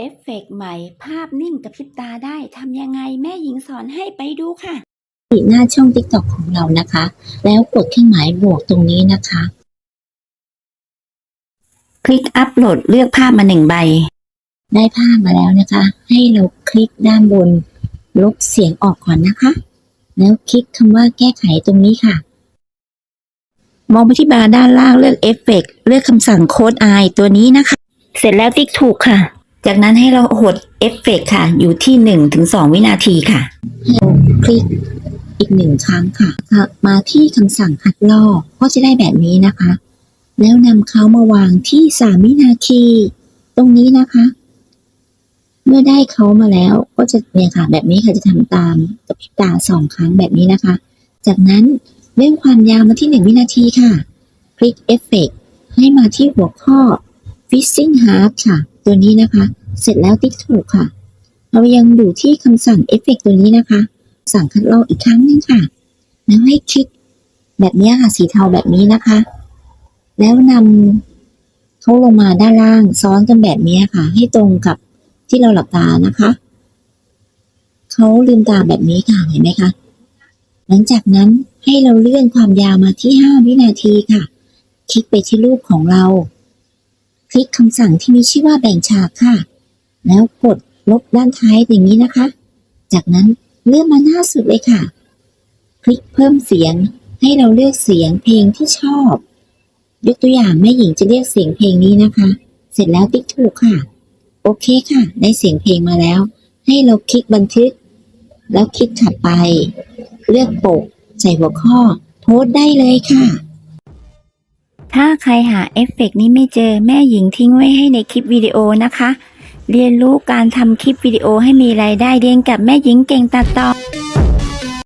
เอฟเฟกต์ใหม่ภาพนิ่งกระพริบตาได้ทำยังไงแม่หญิงสอนให้ไปดูค่ะหน้าช่อง TikTok ของเรานะคะ แล้วกดเครื่องหมายบวกตรงนี้นะคะ คลิกอัปโหลดเลือกภาพมาหนึ่งใบ ได้ภาพมาแล้วนะคะ ให้เราคลิกด้านบน ลบเสียงออกก่อนนะคะ แล้วคลิกคำว่าแก้ไขตรงนี้ค่ะ มองไปที่บาร์ด้านล่างเลือกเอฟเฟกเลือกคำสั่งโค้ดไอตัวนี้นะคะ เสร็จแล้วติ๊กถูกค่ะ จากนั้นให้เราหดเอฟเฟกค่ะ อยู่ที่1นถึงสองวินาทีค่ะให้เราคลิกอีกหนึ่งครั้งค่ะ มาที่คำสั่งคัดลอกก็จะได้แบบนี้นะคะ แล้วนำเขามาวางที่สามวินาที ตรงนี้นะคะ เมื่อได้เขามาแล้วก็จะเนี่ยค่ะ แบบนี้ค่ะจะทำตามกับพิตาสองครั้งแบบนี้นะคะ จากนั้นเลื่อนความยาวมาที่หนึ่งวินาทีค่ะ คลิกเอฟเฟกให้มาที่หัวข้อ Fishing Heart ค่ะ ตัวนี้นะคะ เสร็จแล้วติ๊กถูกค่ะ เรายังอยู่ที่คำสั่งเอฟเฟกตัวนี้นะคะ สั่งคัดลอกอีกครั้งหนึงค่ะ แล้วให้คลิกแบบนี้ค่ะสีเทาแบบนี้นะคะ แล้วนำเขาลงมาด้านล่างซ้อนกันแบบนี้ค่ะ ให้ตรงกับที่เราหลับตานะคะเขาลืมตาแบบนี้ค่ะเห็นไหมคะหลังจากนั้นให้เราเลื่อนความยาวมาที่ 5 วินาทีค่ะ คลิกไปที่รูปของเรา ลิกคำสั่งที่มีชื่อว่าแบ่งฉากค่ะ แล้วกดลบด้านท้ายอย่างนี้นะคะ จากนั้นเลื่อนมาหน้าสุดเลยค่ะ คลิกเพิ่มเสียงให้เราเลือกเสียงเพลงที่ชอบ ยกตัวอย่างแม่หญิงจะเลือกเสียงเพลงนี้นะคะ เสร็จแล้วติ๊กถูกค่ะ โอเคค่ะ ได้เสียงเพลงมาแล้ว ให้เราคลิกบันทึก แล้วคลิกถัดไป เลือกปก ใส่หัวข้อ โพสต์ได้เลยค่ะ ถ้าใครหาเอฟเฟกนี้ไม่เจอแม่หญิงทิ้งไว้ให้ในคลิปวิดีโอนะคะ เรียนรู้การทำคลิปวิดีโอให้มีรายได้เรียนกับแม่หญิงเก่งตัดต่อ